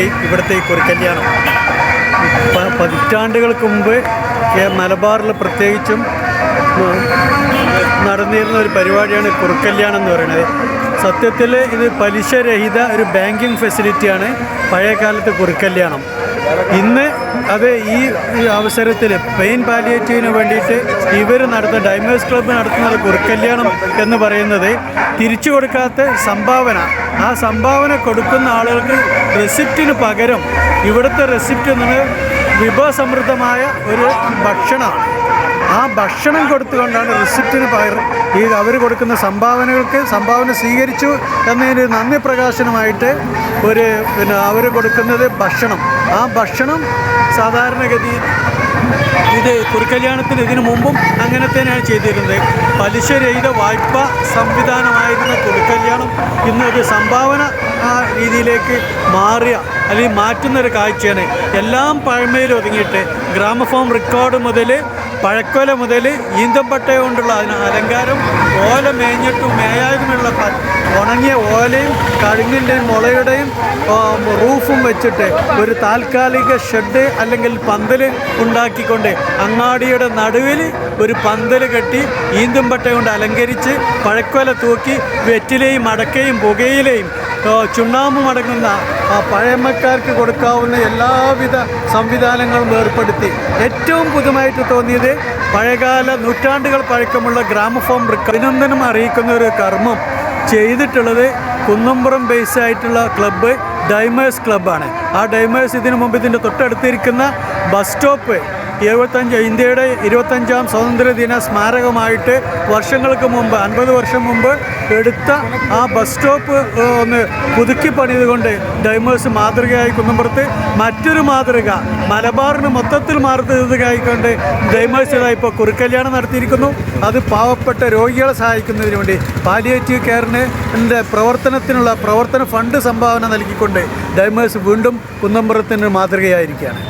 ഈ ഇവിടുത്തെ ഈ കുറിക്കല്യാണം പതിറ്റാണ്ടുകൾക്ക് മുമ്പ് മലബാറിൽ പ്രത്യേകിച്ചും നടന്നിരുന്ന ഒരു പരിപാടിയാണ് കുറുക്കല്യാണം എന്ന് പറയുന്നത്. സത്യത്തിൽ ഇത് പലിശരഹിത ഒരു ബാങ്കിങ് ഫെസിലിറ്റിയാണ് പഴയ കാലത്ത് കുറുക്കല്യാണം. ഇന്ന് അത് ഈ അവസരത്തിൽ പെയിൻ പാലിയേറ്റീവിന് വേണ്ടിയിട്ട് ഇവർ നടത്തുന്ന ഡൈമേഴ്സ് ക്ലബ്ബ് നടത്തുന്ന കുറുക്കല്യാണം എന്ന് പറയുന്നത് തിരിച്ചു കൊടുക്കാത്ത സംഭാവന. ആ സംഭാവന കൊടുക്കുന്ന ആളുകൾക്ക് റെസിപ്റ്റിന് പകരം ഇവിടുത്തെ റെസിപ്റ്റ് എന്നത് വിഭവസമൃദ്ധമായ ഒരു ഭക്ഷണമാണ്. ആ ഭക്ഷണം കൊടുത്തുകൊണ്ടാണ് റിസിപ്റ്റിന് പകരം ഈ അവർ കൊടുക്കുന്ന സംഭാവനകൾക്ക് സംഭാവന സ്വീകരിച്ചു എന്നതിന് നന്ദി പ്രകാശനമായിട്ട് ഒരു പിന്നെ അവർ കൊടുക്കുന്നത് ഭക്ഷണം. ആ ഭക്ഷണം സാധാരണഗതി ഇത് കുറുക്കല്യാണത്തിന് ഇതിനു മുമ്പും അങ്ങനെ തന്നെയാണ് ചെയ്തിരുന്നത്. പലിശരഹിത വായ്പ സംവിധാനമായിരുന്ന കുറുക്കല്യാണം ഇന്നൊരു സംഭാവന ആ രീതിയിലേക്ക് മാറിയ അല്ലെങ്കിൽ മാറ്റുന്നൊരു കാഴ്ചയാണ്. എല്ലാം പഴമയിൽ ഒതുങ്ങിയിട്ട് ഗ്രാമഫോം റെക്കോർഡ് മുതൽ പഴക്കൊല മുതൽ ഈന്തപ്പട്ട കൊണ്ടുള്ള അതിന് അലങ്കാരം ഓല മേഞ്ഞിട്ടും മേയാതുമുള്ള ഉണങ്ങിയ ഓലയും കഴുങ്ങിന്റെയും മുളയുടെയും റൂഫും വെച്ചിട്ട് ഒരു താൽക്കാലിക ഷെഡ് അല്ലെങ്കിൽ പന്തൽ ഉണ്ടാക്കിക്കൊണ്ട് അങ്ങാടിയുടെ നടുവിൽ ഒരു പന്തൽ കെട്ടി ഈന്തുംപട്ട കൊണ്ട് അലങ്കരിച്ച് പഴക്കൊല തൂക്കി വെറ്റിലയും അടക്കയും പുകയിലയും ചുണ്ണാമ്പും അടങ്ങുന്ന പഴമക്കാർക്ക് കൊടുക്കാവുന്ന എല്ലാവിധ സംവിധാനങ്ങളും ഏർപ്പെടുത്തി. ഏറ്റവും പുതുമായിട്ട് തോന്നിയത് പഴയകാല നൂറ്റാണ്ടുകൾ പഴക്കമുള്ള ഗ്രാമഫോം അഭിനന്ദനം അറിയിക്കുന്ന ഒരു കർമ്മം ചെയ്തിട്ടുള്ളത് കുന്നമ്പുറം ബേസ് ആയിട്ടുള്ള ക്ലബ്ബ് ഡൈമേഴ്സ് ക്ലബ്ബാണ് ആ ഡൈമേഴ്സ് ഇതിനു മുമ്പ് ഇതിന്റെ തൊട്ടടുത്തിരിക്കുന്ന ബസ് സ്റ്റോപ്പ് എഴുപത്തഞ്ച് ഇന്ത്യയുടെ ഇരുപത്തഞ്ചാം സ്വാതന്ത്ര്യദിന സ്മാരകമായിട്ട് വർഷങ്ങൾക്ക് മുമ്പ് അൻപത് വർഷം മുമ്പ് എടുത്ത ആ ബസ് സ്റ്റോപ്പ് ഒന്ന് പുതുക്കി പണിതുകൊണ്ട് ഡൈമേഴ്സ് മാതൃകയായി കുന്നമ്പുറത്ത് മറ്റൊരു മാതൃക മലബാറിന് മൊത്തത്തിൽ മാതൃകയായിക്കൊണ്ട് ഡൈമേഴ്സ് ഇപ്പോൾ കുറുക്കല്യാണം നടത്തിയിരിക്കുന്നു. അത് പാവപ്പെട്ട രോഗികളെ സഹായിക്കുന്നതിന് വേണ്ടി പാലിയേറ്റീവ് കെയറിന് പ്രവർത്തനത്തിനുള്ള പ്രവർത്തന ഫണ്ട് സംഭാവന നൽകിക്കൊണ്ട് ഡൈമേഴ്സ് വീണ്ടും കുന്നമ്പുറത്തിന് മാതൃകയായിരിക്കുകയാണ്.